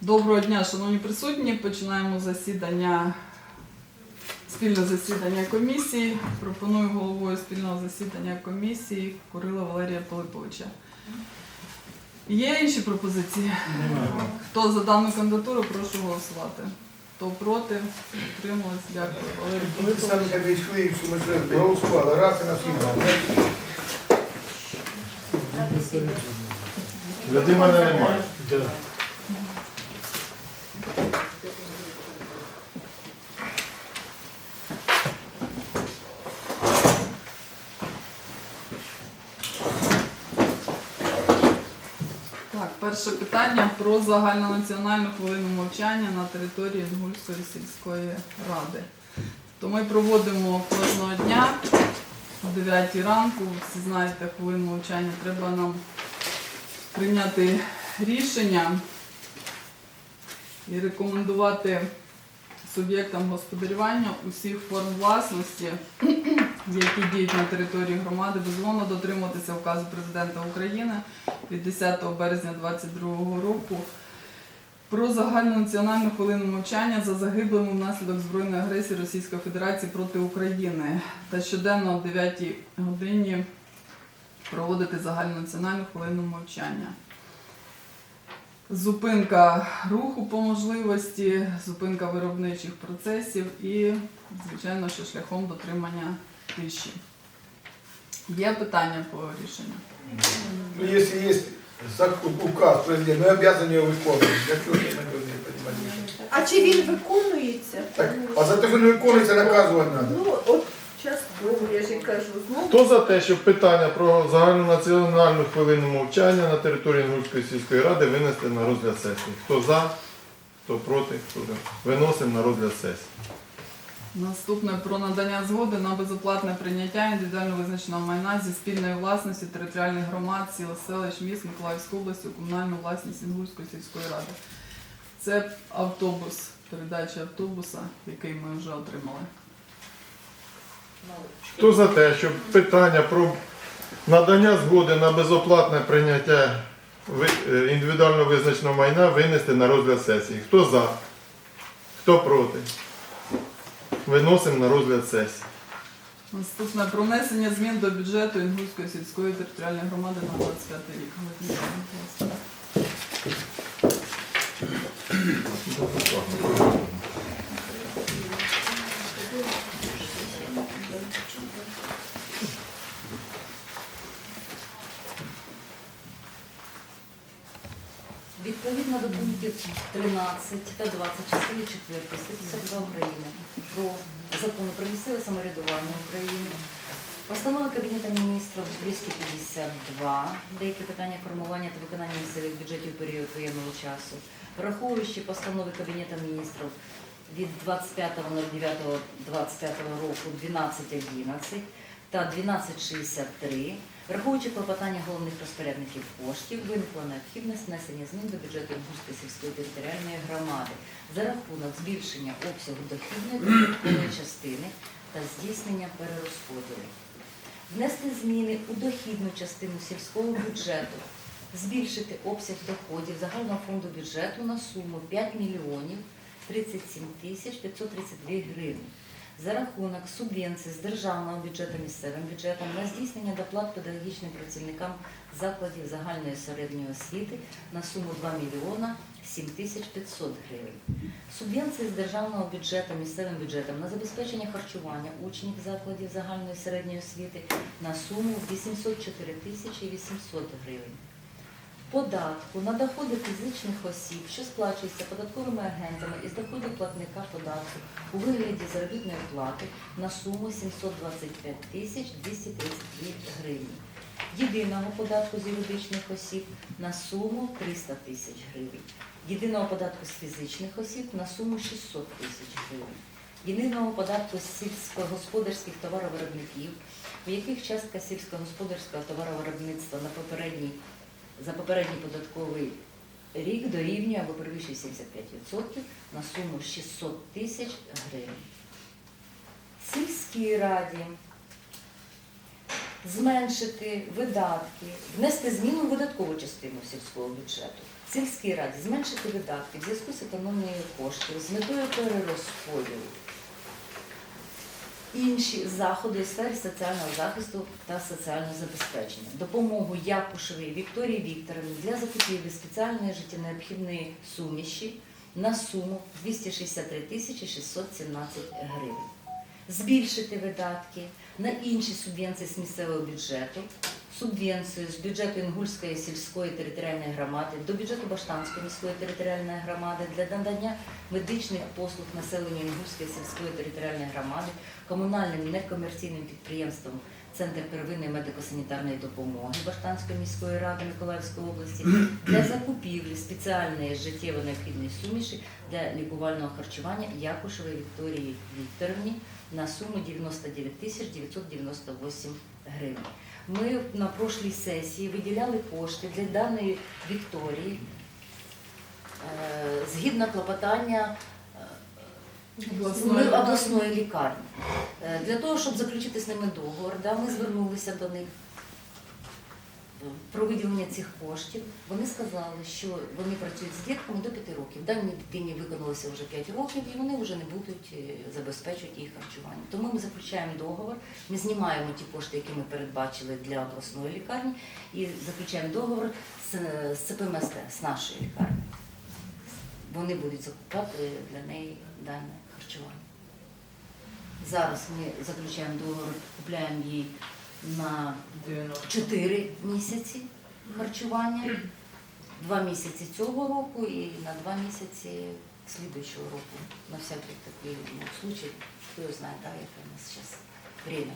Доброго дня, шановні присутні. Починаємо засідання, спільне засідання комісії. Пропоную головою спільного засідання комісії Курила Валерія Пилиповича. Є інші пропозиції? Хто за дану кандидатуру, прошу голосувати. Хто проти, утрималось, дякую. Валерій Ми Пилипович. самі як війшли, що ми вже проголосували раз і на всі Людей в мене немає. Так, перше питання про загальнонаціональну хвилину мовчання на території Інгульської сільської ради. То ми проводимо кожного дня о 9 ранку. Всі знаєте, хвилину мовчання. Треба нам прийняти рішення і рекомендувати суб'єктам господарювання усіх форм власності, які діють на території громади, безумовно дотримуватися указу президента України від 10 березня 2022 року про загальнонаціональну хвилину мовчання за загиблими внаслідок збройної агресії Російської Федерації проти України та щоденно о 9 годині проводити загальнонаціональну хвилину мовчання. Зупинка руху по можливості, зупинка виробничих процесів і, звичайно, що шляхом дотримання тиші. Є питання по рішенню? Ну, если есть закон, указ президента, мы обязаны его выполнить. Я тоже не могу не понимать. А чи він виконується? Так, а за те, що не виконується, наказувати треба. Ну, от частково, я ж і кажу, знову. Хто за те, щоб питання про загальнонаціональну хвилину мовчання на території Інгульської сільської ради винести на розгляд сесії? Хто за, хто проти, хто за. Виносимо на розгляд сесії. Наступне про надання згоди на безоплатне прийняття індивідуально визначеного майна зі спільної власності територіальних громад, сіл, селищ, міст Миколаївської області у комунальну власність Інгульської сільської ради. Це автобус, передача автобуса, який ми вже отримали. Хто за те, щоб питання про надання згоди на безоплатне прийняття е, індивідуально визначеного майна винести на розгляд сесії? Хто за? Хто проти? Виносимо на розгляд сесії. Наступне про внесення змін до бюджету Інгульської сільської територіальної громади на 25 рік. Галина будь ласка. Відповідно до пунктів 13 та 20 частини 4 статті 42 України про закону про місцеве самоврядування України, постанова Кабінету міністрів 252, деякі питання формування та виконання місцевих бюджетів у період воєнного часу, враховуючи постанови Кабінету міністрів від 25.09.25 року 12.11 та 1263, Враховуючи клопотання головних розпорядників коштів, виникла необхідність внесення змін до бюджету Інгульської сільської територіальної громади за рахунок збільшення обсягу дохідної та частини та здійснення перерозподілу. Внести зміни у дохідну частину сільського бюджету, збільшити обсяг доходів загального фонду бюджету на суму 5 мільйонів 37 тисяч 532 гривні за рахунок субвенцій з державного бюджету місцевим бюджетом на здійснення доплат педагогічним працівникам закладів загальної середньої освіти на суму 2 мільйона 7 тисяч 500 гривень. Субвенції з державного бюджету місцевим бюджетом на забезпечення харчування учнів закладів загальної середньої освіти на суму 804 тисячі 800 гривень податку на доходи фізичних осіб, що сплачується податковими агентами із доходів платника податку у вигляді заробітної плати на суму 725 тисяч 232 гривні. Єдиного податку з юридичних осіб на суму 300 тисяч гривень. Єдиного податку з фізичних осіб на суму 600 тисяч гривень. Єдиного податку з сільськогосподарських товаровиробників, у яких частка сільськогосподарського товаровиробництва на попередній за попередній податковий рік дорівнює або перевищує 75% на суму 600 тисяч гривень. Сільській раді зменшити видатки, внести зміну в видаткову частину сільського бюджету. сільській раді зменшити видатки в зв'язку з економією коштів з метою перерозподілу. Інші заходи у сфері соціального захисту та соціального забезпечення. Допомогу Якушевій Вікторії Вікторовні для закупівлі спеціальної життєнеобхідної суміші на суму 263 тисячі 617 гривень. Збільшити видатки на інші субвенції з місцевого бюджету, субвенцію з бюджету Інгульської сільської територіальної громади до бюджету Баштанської міської територіальної громади для надання медичних послуг населенню Інгульської сільської територіальної громади, комунальним некомерційним підприємством Центр первинної медико-санітарної допомоги Баштанської міської ради Миколаївської області для закупівлі спеціальної життєво необхідної суміші для лікувального харчування Якушевої Вікторії Вікторівні на суму 99 тисяч 998 гривень. Ми на прошлій сесії виділяли кошти для даної Вікторії. Е, згідно клопотання е, Обласної лікарні. Е, Для того, щоб заключити з ними договор, да, ми звернулися до них про виділення цих коштів. Вони сказали, що вони працюють з дітками до 5 років. Даній дитині виконалося вже 5 років, і вони вже не будуть е, забезпечувати їх харчування. Тому ми заключаємо договор, ми знімаємо ті кошти, які ми передбачили для обласної лікарні, і заключаємо договор з, ЦПМСТ, з нашої лікарні. Вони будуть закупати для неї дане харчування. Зараз ми заключаємо договор, купляємо їй на 4 місяці харчування, 2 місяці цього року і на 2 місяці слідуючого року. На всякий такий ну, случай, хто знає, да, яке у нас зараз время.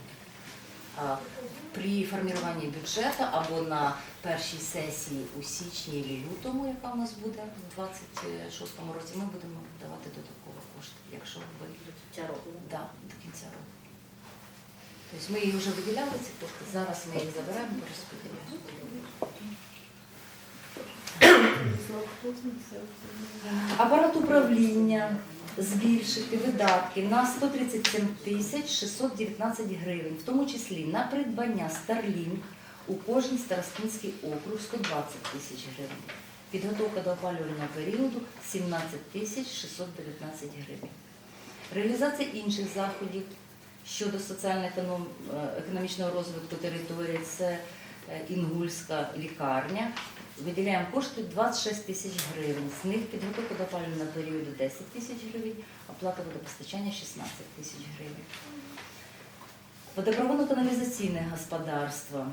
При формуванні бюджету або на першій сесії у січні і лютому, яка у нас буде в 26-му році, ми будемо давати додатково кошти, якщо ви да. Тобто ми їх вже виділяли ці кошти, зараз ми їх забираємо і розподіляємо. Апарат управління збільшити видатки на 137 тисяч 619 гривень, в тому числі на придбання Starlink у кожній Старостинський округ 120 тисяч гривень. Підготовка до опалювального періоду 17 тисяч 619 гривень. Реалізація інших заходів щодо соціально-економічного розвитку території це е, Інгульська лікарня. Виділяємо кошти 26 тисяч гривень. З них підготовка до опалювального періоду 10 тисяч гривень, оплата водопостачання 16 тисяч гривень. Водопроводно-каналізаційне господарство.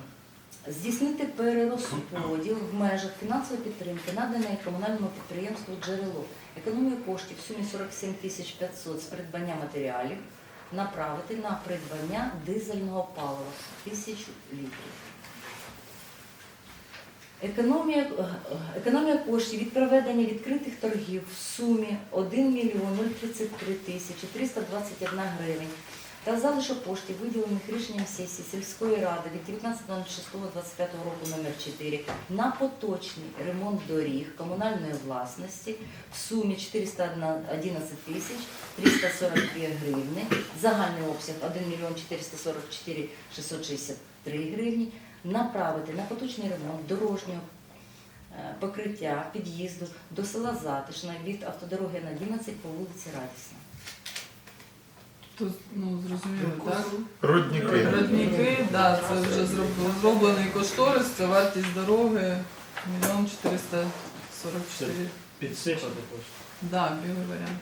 Здійснити перерозподіл в межах фінансової підтримки, наданої комунальному підприємству джерело. Економію коштів в сумі 47 тисяч 500 з придбання матеріалів направити на придбання дизельного палива тисячу літрів. Економія, економія коштів від проведення відкритих торгів в сумі 1 мільйон 033 тисячі 321 гривень та залишок коштів, виділених рішенням сесії сільської ради від 19.06.25 року номер 4 на поточний ремонт доріг комунальної власності в сумі 411 тисяч 342 гривни, загальний обсяг 1 мільйон 444 663 гривні, направити на поточний ремонт дорожнього е, покриття під'їзду до села Затишна від автодороги на 11 по вулиці Радісна. Тут, ну, зрозуміло, так? Родніки. Родники, да, це вже зроб- зроблений кошторис, це вартість дороги мільйон 444. Підсипати просто. Да, білий варіант.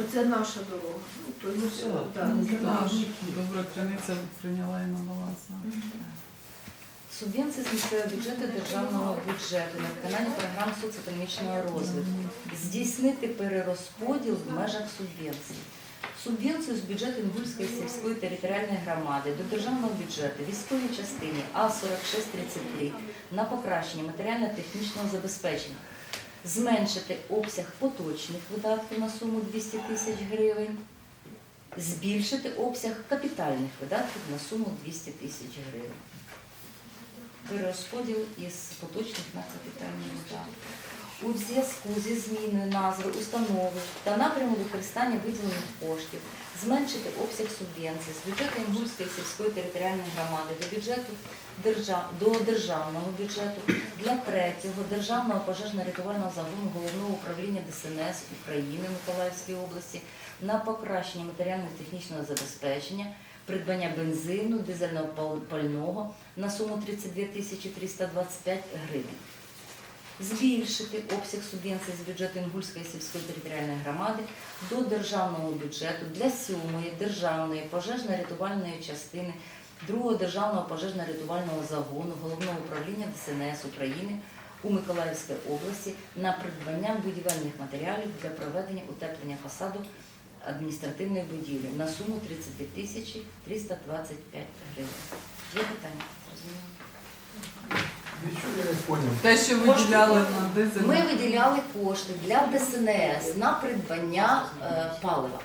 Оце наша дорога. Ну, то Ну, все. Ну, криниця прийняла і на баланс. Субвенції з місцевого бюджету державного бюджету на виконання програм соціоекономічного розвитку. Здійснити перерозподіл в межах субвенцій. Субвенцію з бюджету Інгульської сільської територіальної громади до державного бюджету військовій частині А4633 на покращення матеріально-технічного забезпечення. Зменшити обсяг поточних видатків на суму 200 тисяч гривень. Збільшити обсяг капітальних видатків на суму 200 тисяч гривень перерозподіл із поточних на капітальні видатки. У зв'язку зі зміною назви установи та напряму використання виділених коштів зменшити обсяг субвенцій з бюджету Інгульської сільської територіальної громади до бюджету до державного бюджету для третього державного пожежно-рятувального загону головного управління ДСНС України Миколаївської області на покращення матеріально-технічного забезпечення, придбання бензину, дизельного пального на суму 32 тисячі 325 гривень. Збільшити обсяг субвенцій з бюджету Інгульської сільської територіальної громади до державного бюджету для сьомої державної пожежно-рятувальної частини другого державного пожежно-рятувального загону головного управління ДСНС України у Миколаївській області на придбання будівельних матеріалів для проведення утеплення фасаду адміністративної будівлі на суму 32 тисячі 325 гривень. Є питання? Я не. Те, що виділяли на дизель. Ми виділяли кошти для ДСНС на придбання е, палива.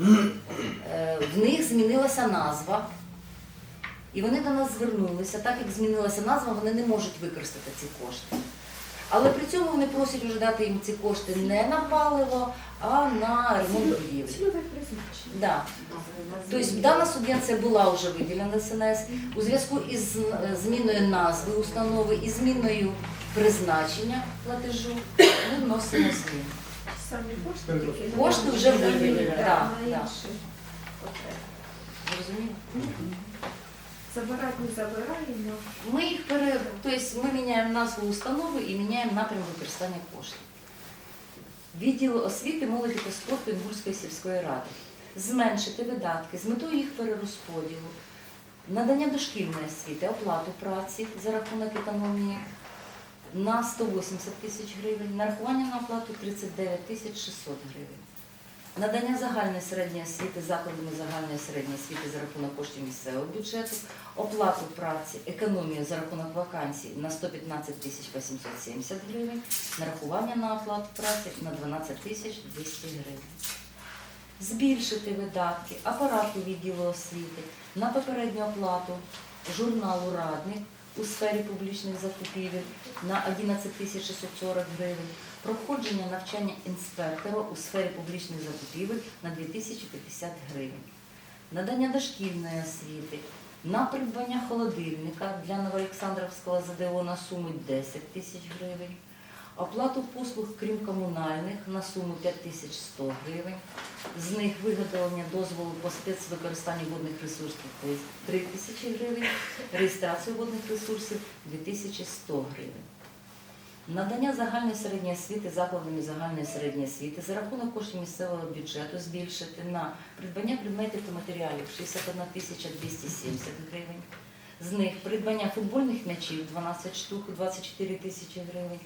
Е, в них змінилася назва, і вони до нас звернулися. Так як змінилася назва, вони не можуть використати ці кошти. Але при цьому вони просять вже дати їм ці кошти не на паливо, а на ремонт будівлі. Да. Тобто дана субвенція була вже виділена СНС. У зв'язку із е, зміною назви установи і зміною призначення платежу ми вносимо зміни. Самі кошти Кошти вже виділені, Да, да, на Забирати не забираємо. Ми їх пере... тобто ми міняємо назву установи і міняємо напрям використання коштів. Відділ освіти, молоді та спорту Інгульської сільської ради. Зменшити видатки з метою їх перерозподілу, надання дошкільної освіти, оплату праці за рахунок економії на 180 тисяч гривень, нарахування на оплату 39 тисяч 600 гривень. Надання загальної середньої освіти закладами загальної середньої освіти за рахунок коштів місцевого бюджету, оплату праці, економію за рахунок вакансій на 115 тисяч 870 гривень, нарахування на оплату праці на 12 тисяч 200 гривень. Збільшити видатки апарату відділу освіти на попередню оплату журналу Радник у сфері публічних закупівель на 11 тисяч 640 гривень, проходження навчання інспектора у сфері публічних закупівель на 2050 гривень, надання дошкільної освіти. На придбання холодильника для Новоолександровського ЗДО на суму 10 тисяч гривень, оплату послуг, крім комунальних, на суму 5100 гривень, з них виготовлення дозволу по спецвикористанню водних ресурсів 3 тисячі гривень, реєстрацію водних ресурсів 2100 гривень. Надання загальної середньої освіти закладами загальної середньої освіти за рахунок коштів місцевого бюджету збільшити на придбання предметів та матеріалів 61 тисяча 270 гривень. З них придбання футбольних м'ячів 12 штук 24 тисячі гривень,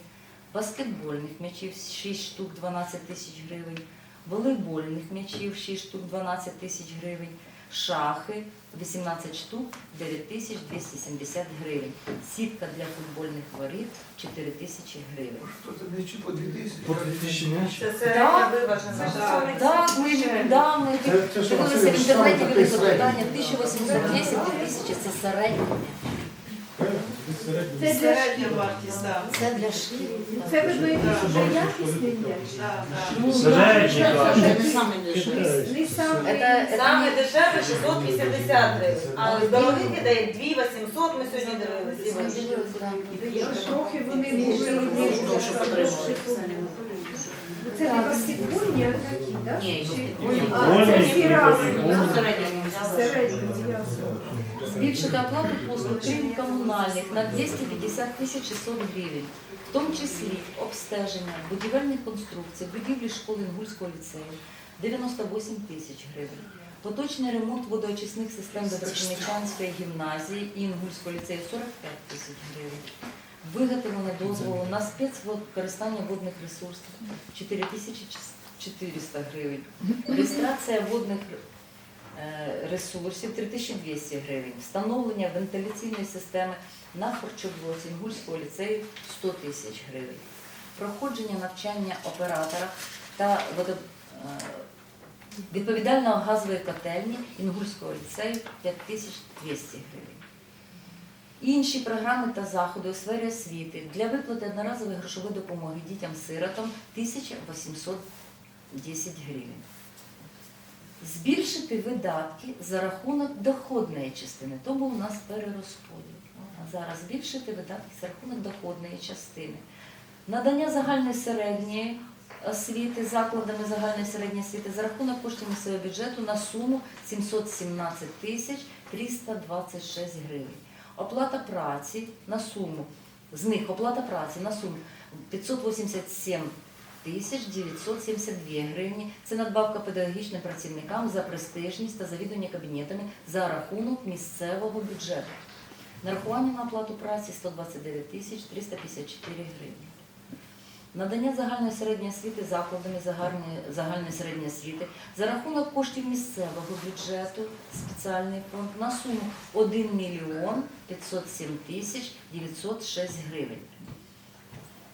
баскетбольних м'ячів 6 штук 12 тисяч гривень, волейбольних м'ячів 6 штук 12 тисяч гривень, шахи 18 штук 9 тисяч 270 гривень, сітка для футбольних воріт 4 тисячі гривень. Що це не чи по 2000. По 2000 м'яч. Це середня виважена. Так. Так, ми, недавно Це- це що, дивилися Василь, в інтернеті, саме вели такий запитання середній. 1810 тисячі, це середнє. Це для Середня шкіл. вартість, так. Це для шкіл. Це видно, який вже якісний м'яч. Да, да. Середній, так. Не саме. Це- це- Саме дешеве 680 гривень, а дорогих іде 2800, ми сьогодні дивилися. Ми дивилися, да. Трохи вони були одні. Це не баскетбольні, а такі, так? Ні, А, це всі разом. Середні, ясно. Збільшити оплату послуг крім комунальних на 250 тисяч 600 гривень, в тому числі обстеження будівельних конструкцій, будівлі школи Інгульського ліцею 98 тисяч гривень. Поточний ремонт водоочисних систем Доброчиничанської гімназії і Інгульського ліцею 45 тисяч гривень. Виготовлення дозволу на спецвикористання водних ресурсів 4400 гривень. Реєстрація водних ресурсів 3200 гривень. Встановлення вентиляційної системи на харчоблоці Інгульського ліцею 100 тисяч гривень. Проходження навчання оператора та е, відповідального газової котельні Інгульського ліцею 5200 гривень. Інші програми та заходи у сфері освіти для виплати одноразової грошової допомоги дітям-сиротам 1810 гривень. Збільшити видатки за рахунок доходної частини. То був у нас перерозподіл. А зараз збільшити видатки за рахунок доходної частини. Надання загальної середньої освіти закладами загальної середньої освіти за рахунок коштів місцевого бюджету на суму 717 тисяч 326 гривень. Оплата праці на суму, з них оплата праці на суму 587 тисяч 972 гривні. Це надбавка педагогічним працівникам за престижність та завідування кабінетами за рахунок місцевого бюджету. Нарахування на оплату праці 129 тисяч 354 гривні. Надання загальної середньої освіти закладами загальної, загальної середньої освіти за рахунок коштів місцевого бюджету спеціальний фонд на суму 1 мільйон 507 тисяч 906 гривень.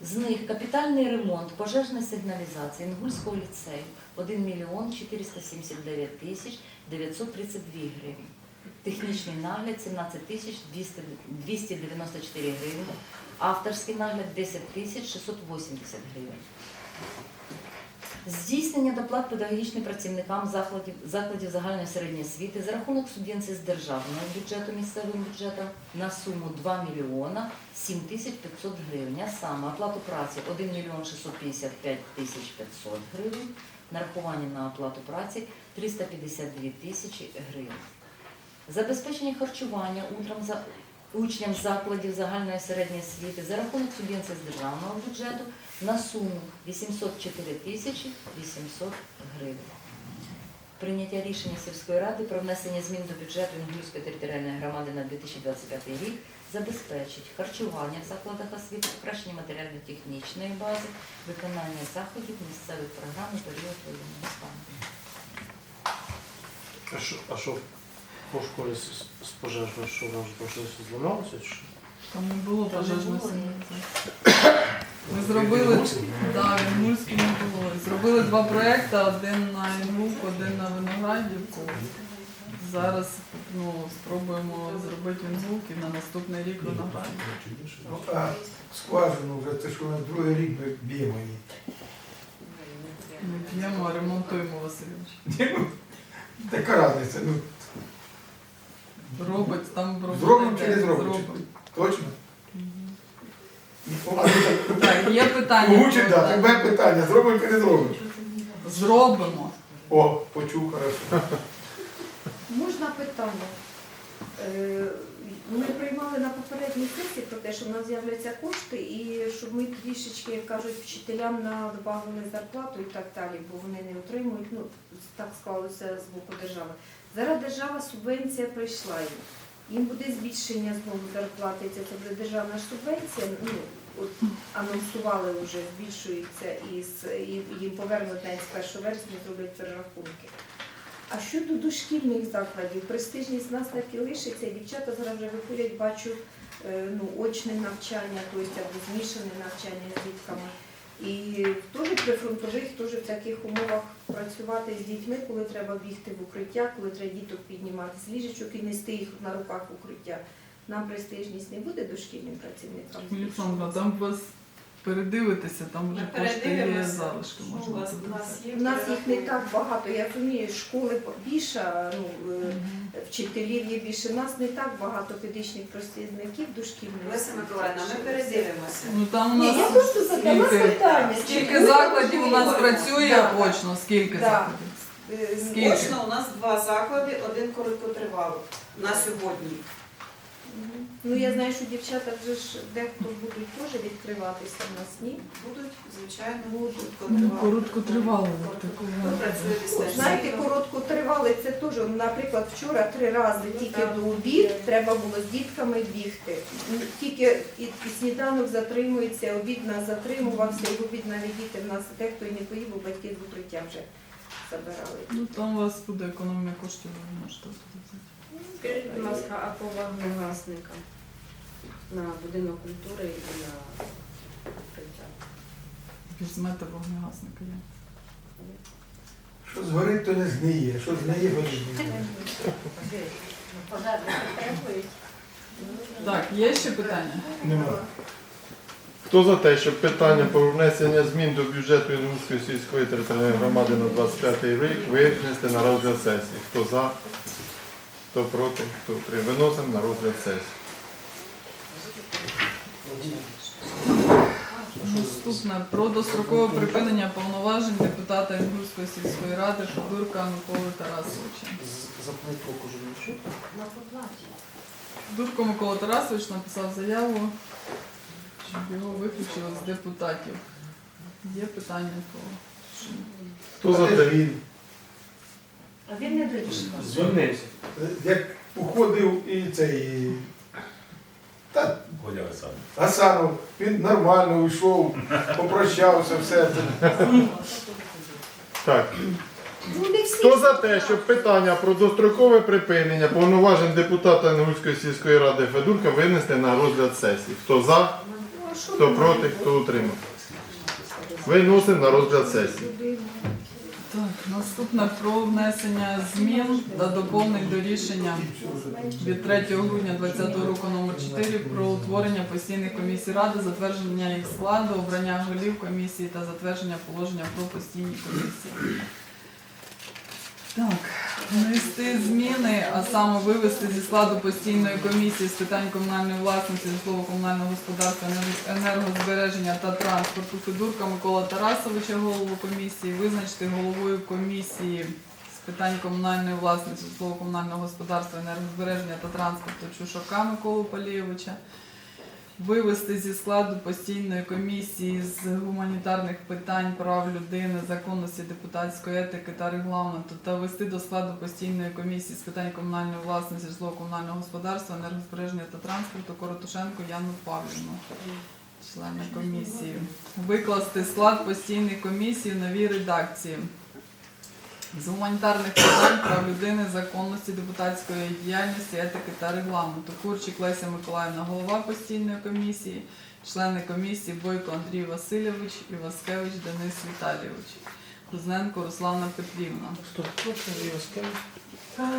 З них капітальний ремонт пожежної сигналізації Інгульського ліцею 1 мільйон 479 тисяч 932 гривень. Технічний нагляд 17 тисяч 294 гривні. Авторський нагляд 10 тисяч 680 гривень. Здійснення доплат педагогічним працівникам закладів, закладів загальної середньої освіти за рахунок субвенції з державного бюджету місцевим бюджетом на суму 2 мільйона 7 тисяч 500 гривень. А саме оплату праці 1 мільйон 655 тисяч 500 гривень, нарахування на оплату праці 352 тисячі гривень. Забезпечення харчування утром за учням закладів загальної середньої освіти за рахунок субвенції з державного бюджету на суму 804 тисячі 800 гривень. Прийняття рішення сільської ради про внесення змін до бюджету Інгульської територіальної громади на 2025 рік забезпечить харчування в закладах освіти, покращення матеріально-технічної бази, виконання заходів місцевих програм у період воєнного стану. А що, по школі з, пожежною, що вам щось зламалося? чи що? Там не було пожежної було, Ми зробили да, в не було. Зробили два проекти, один на Інгулку, один на Виноградівку. Зараз ну, спробуємо зробити Інгулки на наступний рік Виноградівку. Ну, а скважину вже це що на другий рік ми б'ємо її. Ми п'ємо, а ремонтуємо Васильович. Така різниця. Ну, Робить там робить. Зробимо чи не день, зробимо? зробимо. точно? Так, є питання. Мучить, да, тебе питання, зробимо чи не зробимо? Зробимо. О, почув, хорошо. Можна питання? Е, Ми приймали на попередній сесії про те, що в нас з'являться кошти, і щоб ми трішечки, як кажуть, вчителям надбавили зарплату і так далі, бо вони не отримують, ну так склалося з боку держави. Зараз держава субвенція прийшла їм. Їм буде збільшення знову зарплати, це, буде державна субвенція. Ну, от анонсували вже, збільшується і, і їм повернуть навіть з 1 вересня, зроблять перерахунки. А щодо дошкільних закладів, престижність нас так і лишиться. Дівчата зараз вже виходять, бачу е, ну, очне навчання, тобто або змішане навчання з дітками. І теж при фронтових, теж в таких умовах працювати з дітьми, коли треба бігти в укриття, коли треба діток піднімати з ліжечок і нести їх на руках в укриття. Нам престижність не буде дошкільним працівникам. Олександра, там вас передивитися, там вже Ми кошти є передивимося. залишки. Що у Можна вас- у є У нас їх не так багато. Я розумію, школи більше, ну, е, вчителів є більше. У нас не так багато педагогічних працівників дошкільних. Леся Миколаївна, ми передивимося. Ну там у Ні, нас я просто задала скільки, питання. скільки закладів у нас працює Да, да. очно, скільки Да. закладів? Е, Скільки? Очно у нас два заклади, один короткотривалий на сьогодні. Ну я знаю, що дівчата вже ж дехто будуть теж відкриватися в нас, ні? Будуть, звичайно, Ну, короткотривалі. коротко тривало. Ну, диспетчер. Знаєте, коротко тривали це теж. Наприклад, вчора три рази тільки до обід треба було з дітками бігти. Ну, Тільки і, і сніданок затримується, обід нас затримувався, і в обід навіть діти в нас дехто і не поїв, бо батьки з укриття вже забирали. Ну там у вас буде економія коштів, ви можете взяти. Скажіть, будь ласка, а по вогнегасникам на будинок культури і на укриття? Візьмете вогнегасника. є. Що згорить, то не згниє, що згниє, то не згниє. Так, є ще питання? Нема. Хто за те, щоб питання про внесення змін до бюджету Інгульської сільської територіальної громади на 25 рік винести на розгляд сесії? Хто за? Хто проти? Хто утримався? Виносимо на розгляд сесії. Наступне про дострокове припинення повноважень депутата Інгульської сільської ради Шадурка Миколи Тарасовича. З- За плитку кожен На. Дурко Микола Тарасович написав заяву, щоб його виключили з депутатів. Є питання по Хто за те? Він, А він не вирішив. Звільнився. як уходив і цей. Та Оля Олександр. Гасанов, він нормально уйшов, попрощався, все. Так. Ну. Хто за те, щоб питання про дострокове припинення повноважень депутата Інгульської сільської ради Федурка винести на розгляд сесії? Хто за? Ну, Хто проти? Хто утримався? Виносимо на розгляд сесії. Так, наступне про внесення змін та доповнень до рішення від 3 грудня 2020 року номер 4 про утворення постійних комісій ради, затвердження їх складу, обрання голів комісії та затвердження положення про постійні комісії. Так, внести зміни, а саме вивести зі складу постійної комісії з питань комунальної власності, житлово-комунального господарства, енергозбереження та транспорту Федурка Микола Тарасовича, голову комісії, визначити головою комісії з питань комунальної власності, житлово-комунального господарства, енергозбереження та транспорту Чушака Миколу Полєвича, вивести зі складу постійної комісії з гуманітарних питань, прав людини, законності, депутатської етики та регламенту та ввести до складу постійної комісії з питань комунальної власності, житлово-комунального господарства, енергозбереження та транспорту Коротушенко Яну Павлівну. Члени комісії. Викласти склад постійної комісії в новій редакції. З гуманітарних питань, прав людини, законності, депутатської діяльності, етики та регламенту. Курчик Леся Миколаївна, голова постійної комісії, члени комісії Бойко Андрій Васильович і Денис Віталійович. Кузненко Руслана Петрівна. Це його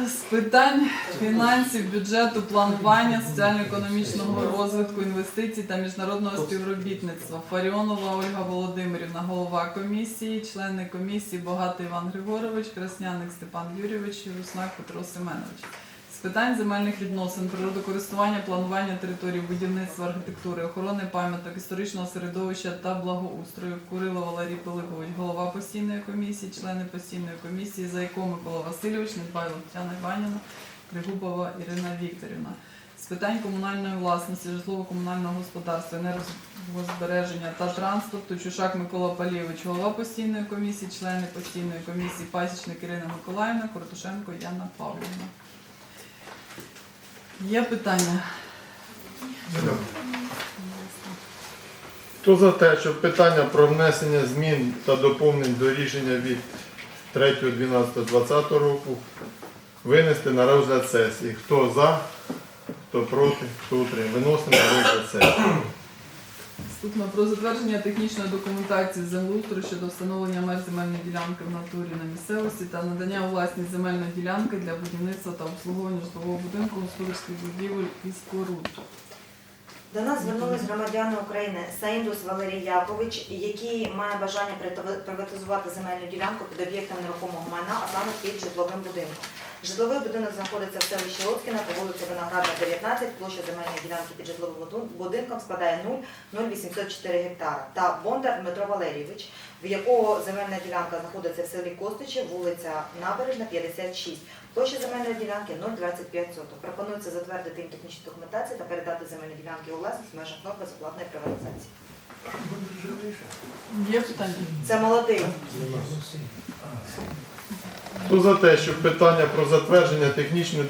з питань фінансів, бюджету, планування, соціально-економічного розвитку, інвестицій та міжнародного співробітництва. Фаріонова Ольга Володимирівна, голова комісії, члени комісії Богатий Іван Григорович, Красняник Степан Юрійович Руснак Петро Семенович. З питань земельних відносин, природокористування, планування територій, будівництва, архітектури, охорони пам'яток, історичного середовища та благоустрою. Курило Валерій Пилипович, голова постійної комісії, члени постійної комісії, Зайко Микола Васильович, Недбайло Тетяна Іванівна, Пригубова Ірина Вікторівна. З питань комунальної власності, житлово-комунального господарства, енергозбереження та транспорту Чушак Микола Палійович, голова постійної комісії, члени постійної комісії, пасічник Ірина Миколаївна, Кортушенко Яна Павлівна. Є питання? Хто за те, щоб питання про внесення змін та доповнень до рішення від 3.12.2020 року винести на розгляд сесії? Хто за? Хто проти? Хто утримає? Виносимо на розгляд сесії. Наступно про затвердження технічної документації землеустрою щодо встановлення меж земельної ділянки в натурі на місцевості та надання у власність земельної ділянки для будівництва та обслуговування житлового будинку, господарських будівель і споруд. До нас звернулись громадяни України Саїндус Валерій Якович, який має бажання приватизувати земельну ділянку під об'єктом нерухомого майна, а саме під житловим будинком. Житловий будинок знаходиться в селищі Лоцькіна по вулиці Виноградна, 19, площа земельної ділянки під житловим будинком складає 0,0804 гектара. Та Бондар Дмитро Валерійович, в якого земельна ділянка знаходиться в селі Костичі, вулиця Набережна, 56. Площа земельної ділянки 0,25 соток. Пропонується затвердити їм технічну документацію та передати земельні ділянки у власність в межах норм безоплатної приватизації. Є питання? Це молодий. Хто за те, щоб питання про затвердження технічної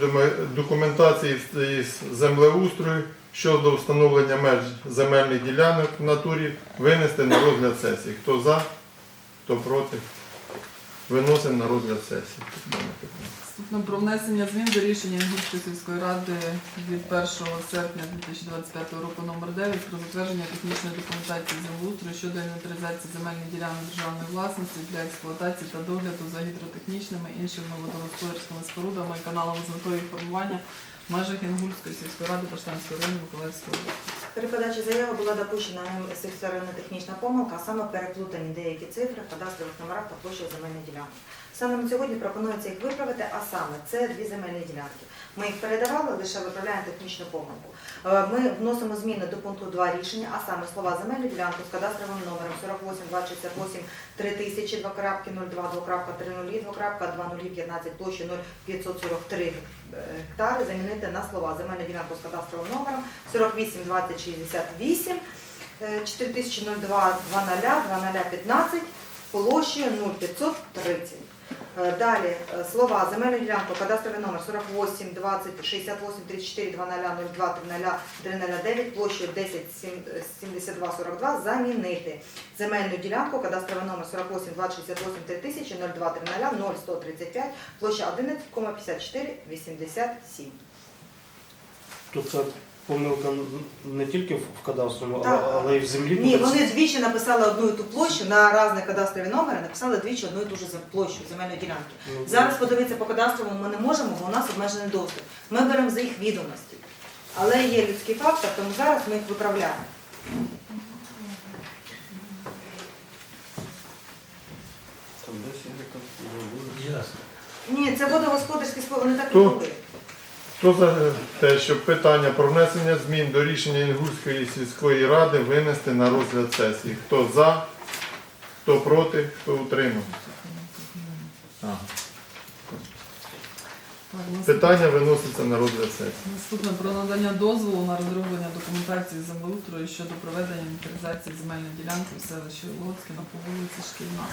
документації із землеустрою щодо встановлення меж земельних ділянок в натурі винести на розгляд сесії? Хто за? Хто проти? Виносимо на розгляд сесії. Наступно про внесення змін до рішення Інгульської сільської ради від 1 серпня 2025 року номер 9 про затвердження технічної документації землеустрою щодо інвентаризації земельних ділянок державної власності для експлуатації та догляду за гідротехнічними іншими водогосподарськими спорудами і каналами з метою формування в межах Інгульської сільської ради Баштанського району Миколаївської області. При подачі заяви була допущена секторно-технічна помилка, а саме переплутані деякі цифри в кадастрових номерах та площах земельної ділянки. Саме на сьогодні пропонується їх виправити, а саме це дві земельні ділянки. Ми їх передавали, лише виправляємо технічну помилку. Е, Ми вносимо зміни до пункту 2 рішення, а саме слова земельну ділянку з кадастровим номером 48 268 3000 2.02 2.30 2.20 15 площі 0543 гектари замінити на слова земельну ділянку з кадастровим номером 48 20 68 е, 4002 00 0015 площею 0530. Е, Далі е, слова земельну ділянку, кадастровий номер 48 20 68 34 00 02 30 309 площею 10 72 42 замінити. Земельну ділянку, кадастровий номер 48 20 68 3000 02 30 0135 площа 11,54 87. Помилка не тільки в Так. а- але й в землі. Ні, вони двічі написали одну і ту площу на різні кадастрові номери, написали двічі одну і ту ж площу земельної ділянки. Ну, Зараз подивитися по кадастровому ми не можемо, бо у нас обмежений доступ. Ми беремо за їх відомості. Але є людський фактор, тому зараз ми їх виправляємо. Ясно. Ні, це водогосподарські справи, вони так і То- були. Хто за те, щоб питання про внесення змін до рішення Інгульської сільської ради винести на розгляд сесії? Хто за, хто проти, хто утримався? Ага. Питання виноситься на розгляд сесії. Наступне про надання дозволу на розроблення документації землеустрою щодо проведення інвентаризації земельної ділянки в селищі Луцькіна по вулиці Шкільна.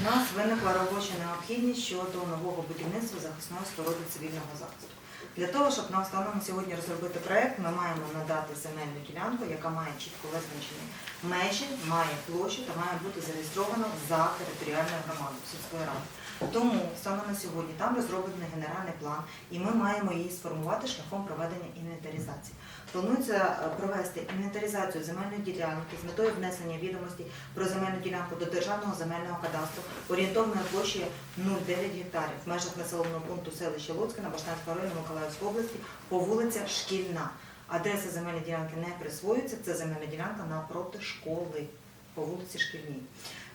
У нас виникла робоча необхідність щодо нового будівництва захисної споруди цивільного захисту. Для того, щоб нам станом сьогодні розробити проєкт, ми маємо надати земельну ділянку, яка має чітко визначені межі, має площу та має бути зареєстрована за територіальною громадою сільської ради. Тому саме на сьогодні там розроблений генеральний план, і ми маємо її сформувати шляхом проведення інвентаризації. Планується е, провести інвентаризацію земельної ділянки з метою внесення відомостей про земельну ділянку до державного земельного кадастру орієнтовною площею 0,9 гектарів в межах населеного пункту селища Луцька на Баштанського району Миколаївської області по вулиця Шкільна. Адреса земельної ділянки не присвоюється, це земельна ділянка напроти школи по вулиці Шкільній.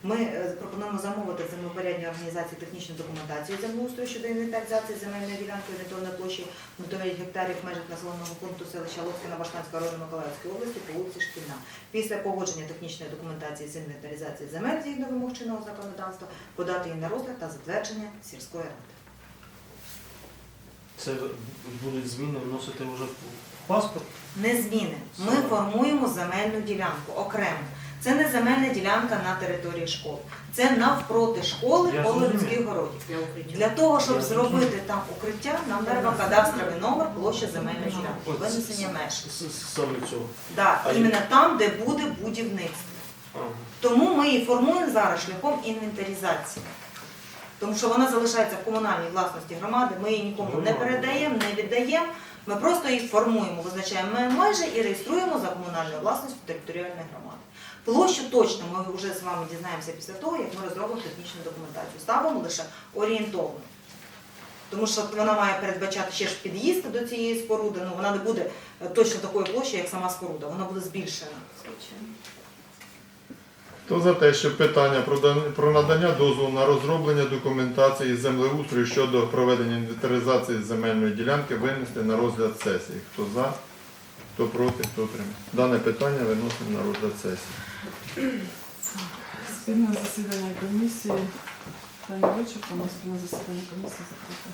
Ми е, пропонуємо замовити землепорядній організації технічну документацію землеустрою щодо інвентаризації земельної ділянки орієнтовної площі 0,9 гектарів в межах населеного пункту селища Луцькина Баштанського району Миколаївської області по вулиці Шкільна. Після погодження технічної документації з інвентаризації земель згідно вимог чинного законодавства подати її на розгляд та затвердження сільської ради. Це будуть зміни вносити вже в паспорт. Не зміни. Ми формуємо земельну ділянку окремо. Це не земельна ділянка на території школи. Це навпроти школи зрозумів. людських городів. Для того, щоб Я зробити там укриття, нам треба кадастровий номер, площа земельної ділянки, винесення меж. Да, іменно там, де буде будівництво. Ага. Тому ми її формуємо зараз шляхом інвентаризації. Тому що вона залишається в комунальній власності громади, ми її нікому не передаємо, не віддаємо. Ми просто її формуємо, визначаємо майже і реєструємо за комунальною власністю територіальної громади. Площу точно ми вже з вами дізнаємося після того, як ми розробимо технічну документацію. Ставимо лише орієнтовно. Тому що вона має передбачати ще ж під'їзд до цієї споруди, ну вона не буде е, точно такої площі, як сама споруда, вона буде збільшена. Хто за те, щоб питання про надання дозволу на розроблення документації землеустрою щодо проведення інвентаризації земельної ділянки винести на розгляд сесії? Хто за, хто проти, хто утримався? Дане питання виносимо на розгляд сесії. Спільне засідання комісії. Питання вичерпано, спільне засідання комісії закрите.